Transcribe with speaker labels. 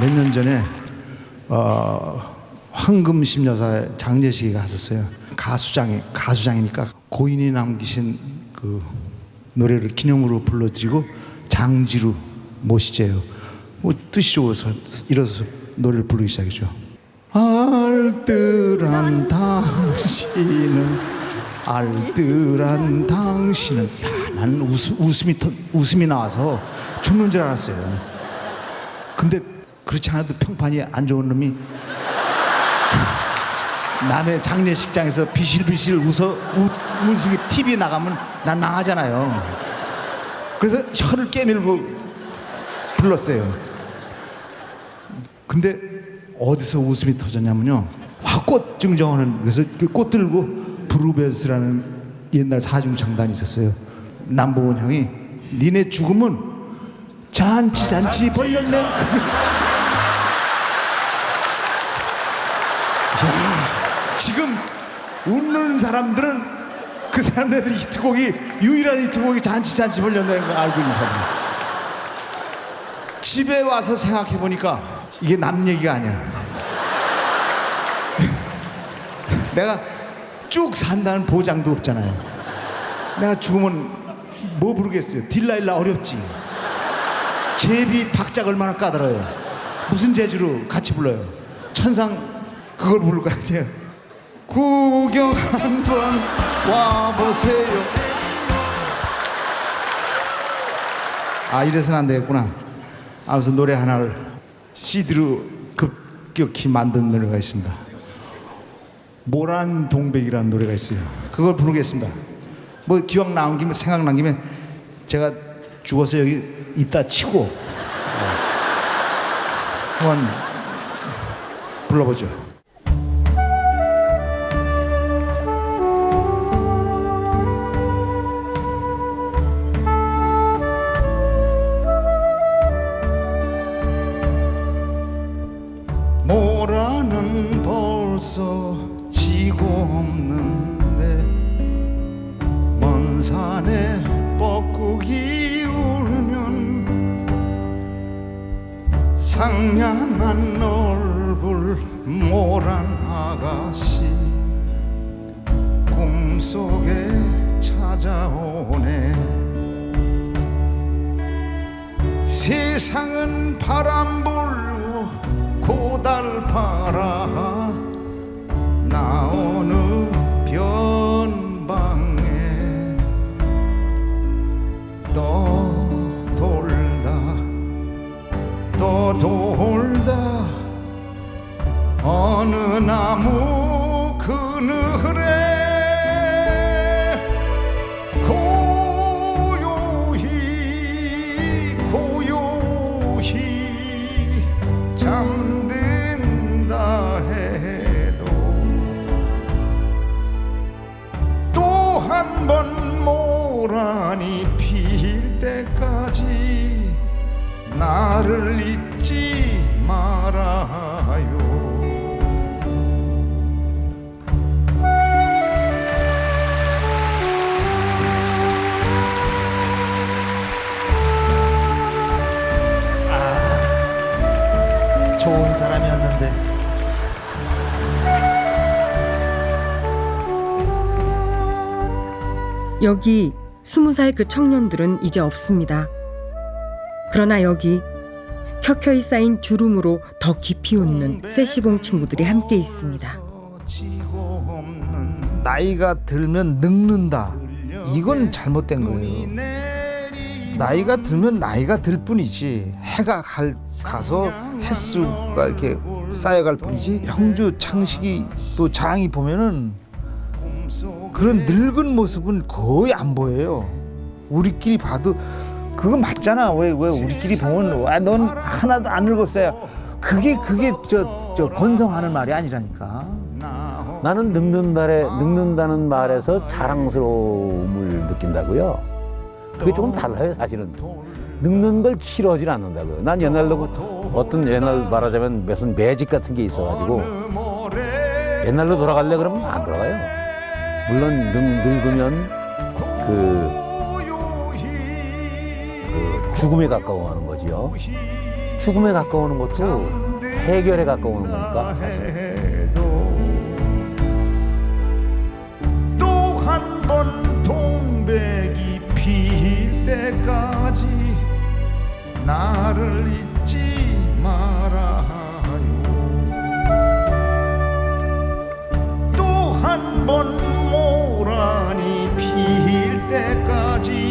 Speaker 1: 몇 년 전에 어, 황금심 여사 장례식에 갔었어요. 가수장이 가수장이니까 고인이 남기신 그 노래를 기념으로 불러드리고 장지루 모시제요. 뭐 뜻이 좋아서 일어서서 노래를 부르기 시작했죠. 알뜰한 당신은 알뜰한 당신은 야, 나는 웃음, 웃음이 터- 웃음이 나와서 죽는 줄 알았어요. 근데 그렇지 않아도 평판이 안 좋은 놈이 남의 장례식장에서 비실비실 웃어 웃, 웃으게 TV 나가면 난 망하잖아요. 그래서 혀를 깨밀고 불렀어요. 근데 어디서 웃음이 터졌냐면요. 화꽃 증정하는 그래서 그꽃 들고 브루베스라는 옛날 사중 장단이 있었어요. 남보원 형이 니네 죽으면 잔치 잔치 벌렸네. 야 지금 웃는 사람들은 그 사람들이 히트곡이 유일한 히트곡이 잔치 잔치 벌렸다는 걸 알고 있는 사람. 집에 와서 생각해 보니까 이게 남 얘기가 아니야. 내가 쭉 산다는 보장도 없잖아요. 내가 죽으면 뭐 부르겠어요? 딜라일라 어렵지. 제비 박자가 얼마나 까다로워요. 무슨 재주로 같이 불러요? 천상 그걸 부를 거 아니에요? 구경 한번 와보세요. 아 이래서는 안 되겠구나. 아무튼 노래 하나를 CD로 급격히 만든 노래가 있습니다. 모란 동백이라는 노래가 있어요. 그걸 부르겠습니다. 뭐 기왕 나온 김에 생각난 김에 제가 죽어서 여기 있다 치고 어, 한번 불러보죠. 산에 뻐꾸기 울면 상냥한 얼굴 모란 아가씨 꿈속에 찾아오네. 세상은 바람 불 door. 잊지 말아요 좋은 사람이었는데
Speaker 2: 여기 스무 살 그 청년들은 이제 없습니다. 그러나 여기 켜켜이 쌓인 주름으로 더 깊이 웃는 세시봉 친구들이 함께 있습니다.
Speaker 1: 나이가 들면 늙는다. 이건 잘못된 거예요. 나이가 들면 나이가 들 뿐이지 해가 갈, 가서 횟수가 이렇게 쌓여갈 뿐이지 형주 창식이 또 장이 보면은 그런 늙은 모습은 거의 안 보여요. 우리끼리 봐도 그거 맞잖아. 왜 왜 우리끼리 보면 와넌 하나도 안 늙었어요. 그게 그게 저, 저 건성하는 말이 아니라니까.
Speaker 3: 나는 늙는다래 늙는다는 말에서 자랑스러움을 느낀다고요. 그게 조금 달라요, 사실은. 늙는 걸 싫어하진 않는다고요. 난 옛날로 어떤 옛날 말하자면 무슨 매직 같은 게 있어가지고 옛날로 돌아갈래 그러면 안 돌아가요. 물론 늙, 늙으면 그, 그 죽음에 가까워하는 거지요. 죽음에 가까우는 것도 해결에 가까우는 거니까 사실.
Speaker 1: 또한번 동백이 필 때까지 나를 잊지 말아요. 한번 모란이 필 때까지.